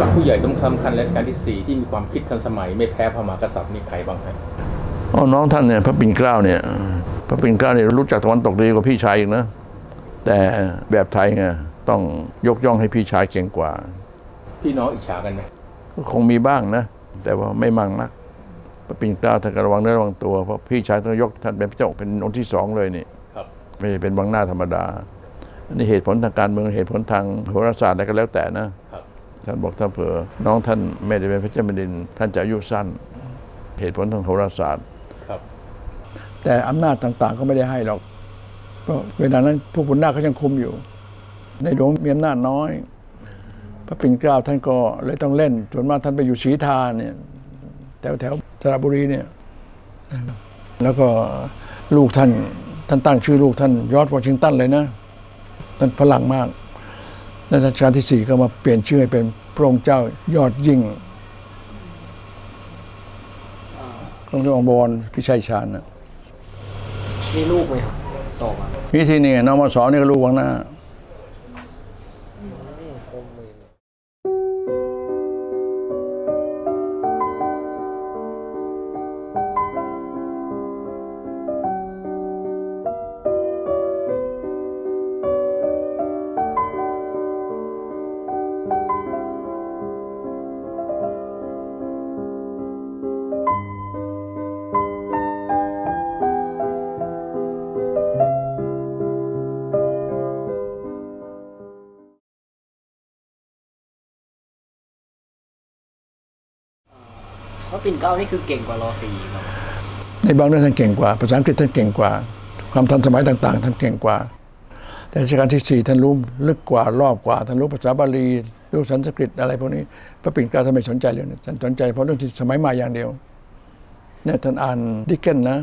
หลักผู้ใหญ่สำคัญคันรัชกาลที่สี่ที่มีความคิดทันสมัยไม่แพ้พระมหากษัตริย์นี่ใครบ้างฮะอ๋อน้องท่านเนี่ยพระปิ่นเกล้าเนี่ยพระปิ่นเกล้าเนี่ยรู้จักตะวันตกดีกว่าพี่ชายอีกนะแต่แบบไทยไงต้องยกย่องให้พี่ชายเก่งกว่า พี่น้องอิจฉากันไหมก็คงมีบ้างนะ แต่ว่าไม่มั่งนักพระปิ่นเกล้าท่านก็ระวังเนื้อระวังตัวเพราะพี่ชายต้องยกท่านเป็นพระเจ้าเป็นองค์ที่สองเลยนี่ครับไม่ใช่เป็นวังหน้าธรรมดาอันนี้เหตุผลทางการเมืองเหตุผลทางโหราศาสตร์อะไรก็แล้วแต่นะครับ ท่านบอกถ้าเผื่อน้องท่านไม่ได้เป็นพระเจ้าแผ่นดิน ท่านจะอายุสั้น เหตุผลทางโหราศาสตร์ครับ แต่อำนาจต่างๆ ก็ไม่ได้ให้หรอกเพราะเวลานั้นพวกบุญนาคเขายังคุมอยู่ ในหลวงมีอำนาจน้อย พระปิ่นเกล้าท่านก็เลยต้องเล่นส่วนมากท่านไปอยู่ศรีทาเนี่ยแถวแถวสระบุรีเนี่ย แล้วก็ลูกท่านท่านตั้งชื่อลูกท่านยอร์จวอชิงตันเลยนะท่านฝรั่งมาก และรัชกาลที่สี่ก็มาเปลี่ยนชื่อให้เป็นพระองค์เจ้ายอดยิ่งต้องเรียกว่าบวรพิชัยชาญนะมีลูกไหมครับต่อมาวิธีนี่น้องมาสอนนี่ก็รู้วังหน้า ปิ่นเกล้านี่คือเก่งกว่ารอสีครับในบางเรื่องท่านเก่งกว่า ภาษาอังกฤษท่านเก่งกว่า ความทันสมัยต่าง ๆ ท่านเก่งกว่า แต่รัชกาลที่สี่ท่านรู้ลึกกว่ารอบกว่าท่านรู้ภาษาบาลีรู้สันสกฤตอะไรพวกนี้พระปิ่นเกล้าท่านไม่สนใจเรื่องนี้ท่านสนใจเพราะเรื่องที่สมัยใหม่อย่างเดียวเนี่ยท่านอ่านดิเกนนะ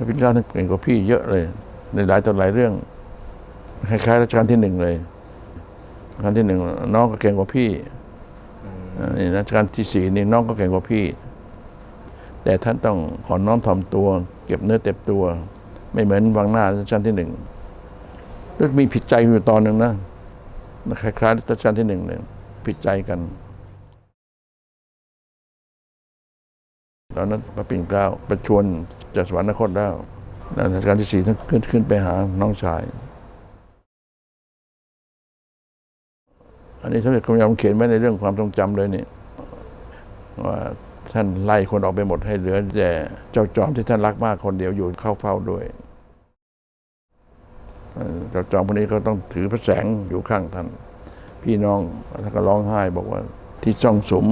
ระพิฆเนศท่านเก่งกว่าพี่เยอะเลย ในหลายต่อหลายเรื่องคล้ายๆรัชกาลที่หนึ่งเลยรัชกาลที่หนึ่งน้องก็เก่งกว่าพี่นี่รัชกาลที่สี่นี่น้องก็เก่งกว่าพี่ แต่ท่านต้องขอนน้อมถ่อมตัว เก็บเนื้อเต็มตัว ไม่เหมือนวังหน้ารัชกาลที่หนึ่งแล้วมีผิดใจอยู่ตอนหนึ่งนะคล้ายๆรัชกาลที่หนึ่งเลยผิดใจกัน ตอนนั้นพระปิ่นเกล้าประชวนจากสวรรคตแล้วแล้วรัชกาลที่สี่ท่านขึ้นขึ้นไปหาน้องชาย อันนี้ท่านเด็กรมยามเขียนไว้ในเรื่องความทรงจำเลยนี่ว่าท่านไล่คนออกไปหมดให้เหลือแต่เจ้าจอมที่ท่านรักมากคนเดียวอยู่เข้าเฝ้าด้วยเจ้าจอมคนนี้ก็ต้องถือพระแสงอยู่ข้างท่าน พี่น้องท่านก็ร้องไห้บอกว่าที่ซ่องสม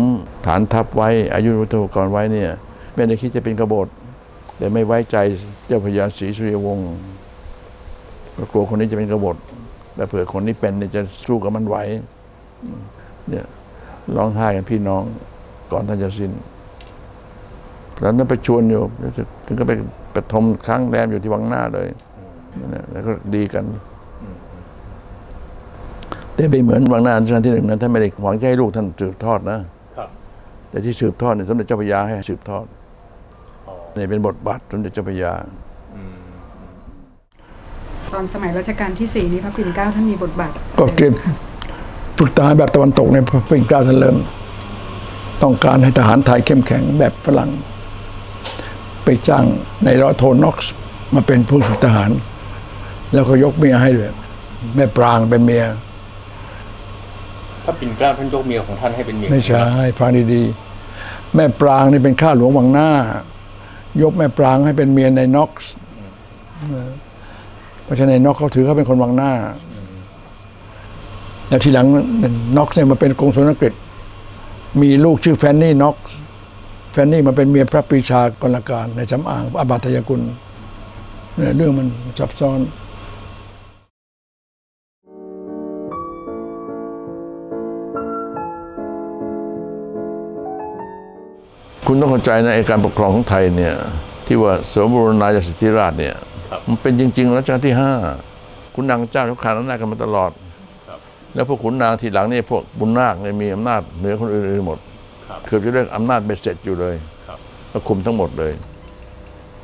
ฐานทัพไว้อายุวัตถุกรไว้เนี่ย ไม่ได้คิดจะเป็นกบฏแต่ไม่ไว้ใจเจ้าพระยาศรีสุริยวงศ์ก็กลัวคนนี้จะเป็นกบฏแต่เผื่อคนนี้เป็นเนี่ยจะสู้กับมันไหวเนี่ยร้องไห้กันพี่น้อง ก่อนท่านจะสิ้นแล้วนั้นไปชวนอยู่รู้สึกถึงก็ไปประทมค้างแรมอยู่ที่วังหน้าเลยนั่นแหละแล้วก็ดีกัน แต่ไม่เหมือนวังหน้ารัชกาลที่หนึ่งนะท่านไม่ได้หวังจะให้ลูกท่านสืบทอดนะครับแต่ที่สืบทอดเนี่ยสมเด็จเจ้าพระยาให้สืบทอดอ๋อ นี่เป็นบทบาทสมเด็จเจ้าพระยาตอนสมัยรัชกาลที่สี่นี้พระปิ่นเกล้าท่านมีบทบาทก็เตรียมฝึกทหารแบบตะวันตกในยพระปิ่นเกล้าท่านเริ่ม ต้องการให้ทหารไทยเข้มแข็งแบบฝรั่ง ไปจ้างในร้อยโทน็อกซ์มาเป็นผู้ฝึกทหาร แล้วก็ยกเมียให้ด้วยแม่ปรางเป็นเมียถ้าปิ่นเกล้าท่านยกเมียของท่านให้เป็นเมียไม่ใช่ฟังดีๆแม่ปรางนี่เป็นข้าหลวงวังหน้า ยกแม่ปรางให้เป็นเมียในน็อกซ์เออเพราะฉะนั้นในน็อกเขาถือเขาเป็นคนวังหน้า แล้วทีหลังน็อกซ์เนี่ยมาเป็นกงสุลอังกฤษ มีลูกชื่อแฟนนี่น็อกซ์แฟนนี่มาเป็นเมียพระปรีชากรการในจำอ่างอาบาตยกุลเนี่ยเรื่องมันซับซ้อน คุณต้องเข้าใจนะไอการปกครองของไทยเนี่ย ที่ว่าสมบูรณาญาสิทธิราชเนี่ย มันเป็นจริงๆรัชกาลที่ห้าขุนนางเจ้าทุกขานอำนาจกันมาตลอด แล้วพวกขุนนางทีหลังเนี่ยพวกบุญนาคเนี่ยมีอำนาจเหนือคนอื่นๆหมดครับเกือบจะเรียกอำนาจเบ็ดเสร็จอยู่เลยครับก็ก็คุมทั้งหมดเลย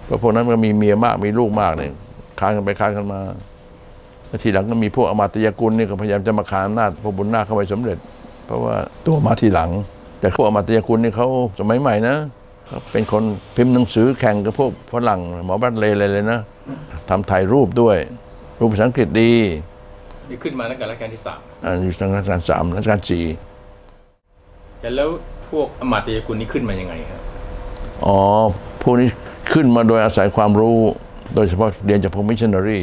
เพราะพวกนั้นก็มีเมียมากมีลูกมากเนี่ยค้านกันไปค้านกันมาแล้วทีหลังก็มีพวกอมาตยกุลนี่ก็พยายามจะมาขานอำนาจพวกบุญนาคเข้าไปสำเร็จ เพราะว่าตัวมาทีหลัง แต่พวกอมาตยกุลนี่เขาสมัยใหม่นะเขาเป็นคนพิมพ์หนังสือแข่งกับพวกฝรั่งหมอบัตเลย์อะไรเลยนะทำถ่ายรูปด้วย รูปภาษาอังกฤษดีนี่ขึ้นมาตั้งแต่รัชกาลที่สามอ่าอยู่ทางรัชกาลสามรัชกาลสี่แต่แล้วพวกอมาตยกุลนี่ขึ้นมายังไงครับอ๋อพวกนี้ขึ้นมาโดยอาศัยความรู้ โดยเฉพาะเรียนจากพวกมิชชันนารี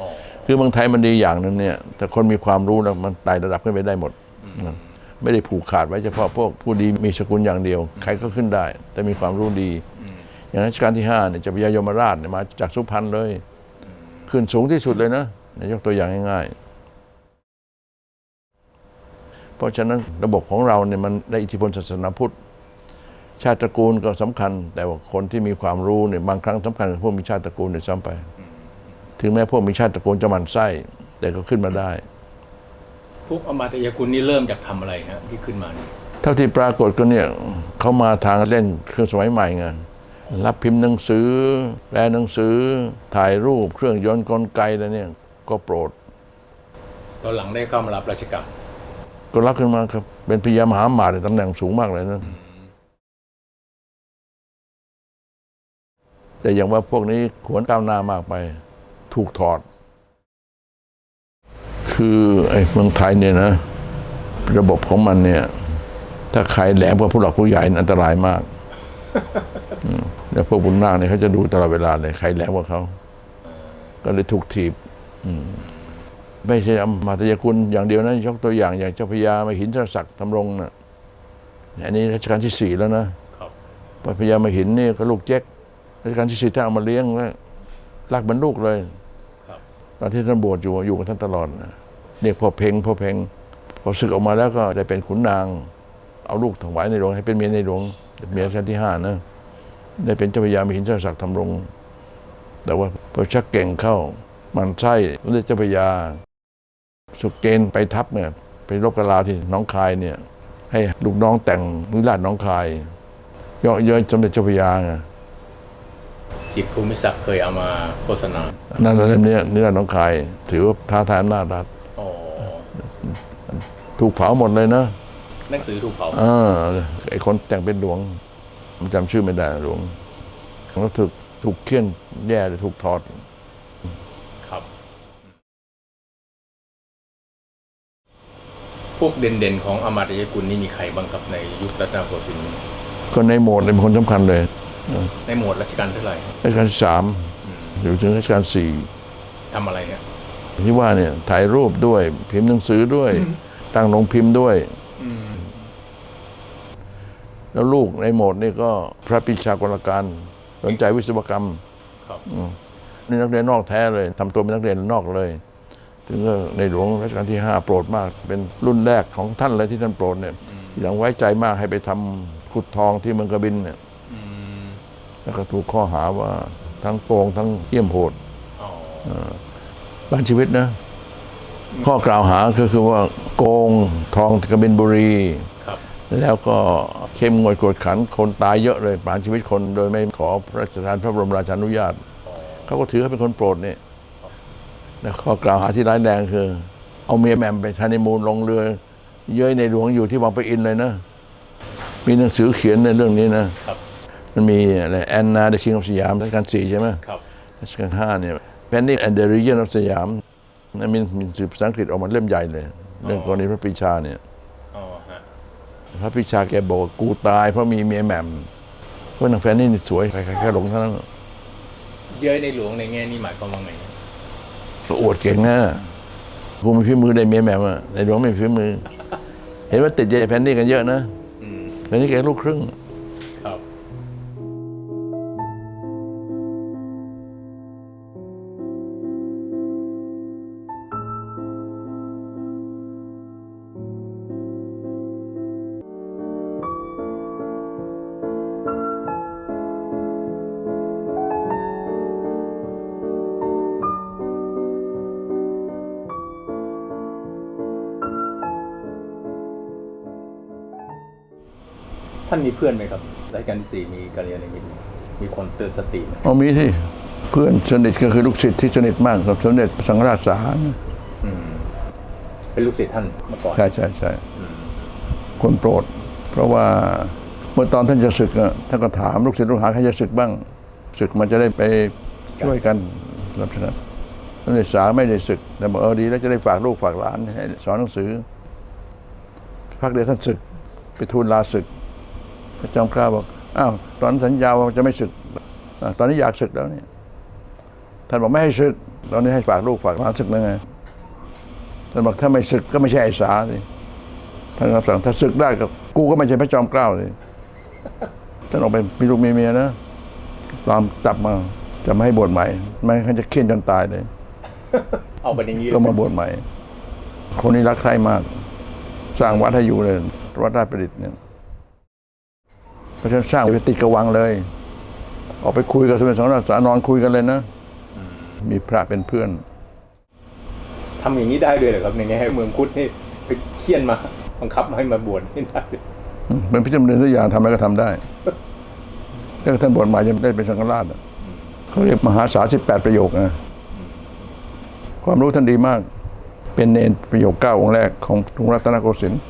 อ๋อคือเมืองไทยมันดีอย่างหนึงเนี่ย แต่คนมีความรู้นะมันไต่ระดับขึ้นไปได้หมดนะ ไม่ได้ผูกขาดไว้เฉพาะพวกผู้ดีมีสกุลอย่างเดียว ใครก็ขึ้นได้ แต่มีความรู้ดี อย่างรัชกาลที่ห้าเนี่ยจะพยายมราชเนี่ยมาจากสุพรรณเลย ขึ้นสูงที่สุดเลยนะเนี่ยยกตัวอย่างง่ายๆ เพราะฉะนั้นระบบของเราเนี่ยมันได้อิทธิพลศาสนาพุทธ ชาติตระกูลก็สำคัญ แต่ว่าคนที่มีความรู้เนี่ยบางครั้งสำคัญกับพวกมีชาติตระกูลเนี่ยซ้ำไป ถึงแม้พวกมีชาติตระกูลจะหมันไส้แต่ก็ขึ้นมาได้ พวกอมาตยกุลนี่เริ่มจากทำอะไรฮะที่ขึ้นมานี่เท่าที่ปรากฏก็เนี่ยเขามาทางเล่นเครื่องสมัยใหม่ไงรับพิมพ์หนังสือแปลหนังสือ ถ่ายรูปเครื่องยนต์กลไกอะไรเนี่ยก็โปรด ตอนหลังได้เข้ามารับราชการก็รับขึ้นมาครับ เป็นพยามหาอมาตย์ตำแหน่งสูงมากเลยนะแต่อย่างว่าพวกนี้ขวนก้าวหน้ามากไป ถูกถอด คือไอ้เมืองไทยเนี่ยนะ ระบบของมันเนี่ย ถ้าใครแหลมกว่าผู้หลักผู้ใหญ่นี่อันตรายมากอืมแล้วพวกบุญนาคเนี่ยเขาจะดูตลอดเวลาเลยใครแหลมกว่าเขา ก็เลยถูกถีบอืมไม่ใช่อมาตยกุลอย่างเดียวนะยกตัวอย่างอย่างเจ้าพญามาหินทรศักดิ์ทำรงนะอันนี้รัชกาลที่สี่แล้วนะครับพญามาหินนี่ก็ลูกเจ๊กรัชกาลที่สี่ท่านเอามาเลี้ยงแล้วรักเหมือนลูกเลยครับตอนที่ท่านบวชอยู่อยู่กับท่านตลอดนะ เรียกพ่อเพ่งพ่อเพ่งพอศึกออกมาแล้วก็ได้เป็นขุนนาง เอาลูกถวายในหลวงให้เป็นเมียในหลวงเป็นเมียชั้นที่ห้านะได้เป็นเจ้าพระยามีหินทรศักดิ์ทำรง แต่ว่าพอชักเก่งเข้ามันไส้สมเด็จเจ้าพระยาสุกเกณฑ์ไปทัพเนี่ยไปรบกบลาวที่หน้องคายเนี่ยให้ลูกน้องแต่งนิราชหน้องคายเยาะเย้ยสมเด็จเจ้าพระยาไงจิตรภูมิศักดิ์เคยเอามาโฆษณา นั่นเล่มเนี้ยนิราชหน้องคาย ถือว่าท้าทายอำนาจรัฐอ๋อ ถูกเผาหมดเลยนะหนังสือถูกเผาอ่าไอ้คนแต่งเป็นหลวงผมจำชื่อไม่ได้หลวงเขาถูกถูกเคี่ยนแย่เลยถูกถอดครับ พวกเด่นๆของอมาตยกุลนี่มีใครบ้างครับในยุครัตนโกสินทร์ก็ในโหมดเป็นคนสำคัญเลย ในโหมดรัชกาลเท่าไหร่รัชกาลที่สามหรือถึงรัชกาลสี่ทำอะไรฮะที่ว่าเนี่ยถ่ายรูปด้วยพิมพ์หนังสือด้วย ตั้งโรงพิมพ์ด้วย แล้วลูกในโหมดนี่ก็พระปรีชากรการ สนใจวิศวกรรมครับอืมนี่นักเรียนนอกแท้เลยทำตัวเป็นนักเรียนนอกเลย ถึงก็ในหลวงรัชกาลที่ห้าโปรดมาก เป็นรุ่นแรกของท่านเลยที่ท่านโปรดเนี่ยอย่างไว้ใจมากให้ไปทำขุดทองที่เมืองกระบินเนี่ยอืมแล้วก็ถูกข้อหาว่าทั้งโกงทั้งเยี่ยมโหดอ๋อบ้านชีวิตนะ ข้อกล่าวหาก็คือว่าโกงทองที่กระบินบุรีครับแล้วก็เข้มงวดกวดขันคนตายเยอะเลยประหารชีวิตคนโดยไม่ขอพระราชทานพระบรมราชานุญาตเขาก็ถือเขาเป็นคนโปรดนี่แล้วข้อกล่าวหาที่ร้ายแรงคือ เอาเมียแหม่มไปฮันนีมูนลงเรือ เย้ยในหลวงอยู่ที่วังปะอินเลยนะมีหนังสือเขียนในเรื่องนี้นะครับมันมีอะไรแอนนาเดอะคิงออฟสยามรัชกาลสี่ใช่ไหมครับรัชกาลห้าเนี่ย Panic and the Region of สยามนั่น มีมีสื่อภาษาอังกฤษออกมาเล่มใหญ่เลย เรื่องกรณีพระปรีชาเนี่ยอ๋อฮะพระปรีชาแกบอกว่ากูตายเพราะมีเมียแหม่มเพราะนางแฟนนี่สวยใครๆแค่หลงเท่านั้นเย้ยในหลวงในแง่นี้หมายความว่าไงก็อวดเก่งนะกูมีฝีมือได้เมียแหม่มอะในหลวงไม่มีฝีมือ เห็นว่าติดใจแพนนี่กันเยอะนะอืมแพนนี่แกลูกครึ่ง ท่านานมีเพื่อนไหมครับรัชกาลที่สี่มีกัลยาณมิตรไหมมีคนเตือนสติไหมเอามีที่เพื่อนสนิทก็คือลูกศิษย์ที่สนิทมากกับสมเด็จพระสังฆราชสานะอืมเป็นลูกศิษย์ท่านเมื่อก่อนใช่ใช่ใช่คนโปรด เพราะว่าเมื่อตอนท่านจะศึกอะท่านก็ถามลูกศิษย์ลูกหาใครจะศึกบ้างศึกมันจะได้ไปช่วยกันรับฉะนั้นสมเด็จสาไม่ได้ศึก แต่บอกเออดี แล้วจะได้ฝากลูกฝากหลานให้สอนหนังสือพักเดียวท่านศึก ไปทูลลาศึกพระ จอมเกล้าบอกอ้าวตอนสัญญาว่าจะไม่ศึกอะตอนนี้อยากศึกแล้วเนี่ยท่านบอกไม่ให้ศึกตอนนี้ให้ฝากลูกฝากหลานศึกแล้วไงท่านบอกถ้าไม่ศึกก็ไม่ใช่ไอ้สาสิท่านรับสั่งถ้าศึกได้กับกูก็ไม่ใช่พระจอมเกล้าสิท่านออกไปมีลูกมีเมียนะตามจับมาจะไม่ให้บวชใหม่ไม่งั้นจะเคี่ยนจนตายเลยเอาไปอย่างนี้ก็มาบวชใหม่ คนนี้รักใครมาก สร้างวัดให้อยู่เลยวัดราชประดิษฐ์เนี่ยเพ ราะฉะนั้นสร้างไปติดกระวังเลย ออกไปคุยกับสมเด็จสมเด็จสานอนคุยกันเลยนะ มีพระเป็นเพื่อนทำอย่างนี้ได้ด้วยเหรอครับในแง่เมืองพุทธนี่ไปเคี่ยนมาบังคับให้มาบวชนี่ได้ด้วยเป็นพิจารณาทุกอย่างทำอะไรก็ทำได้ถ้าท่านบวชใหม่ยังได้เป็นสังฆราชอะเขาเรียกมหาสาสิบแปดประโยคนะความรู้ท่านดีมาก เป็นเนนประโยคเก้าองค์แรกของกรุงรัตนโกสินทร์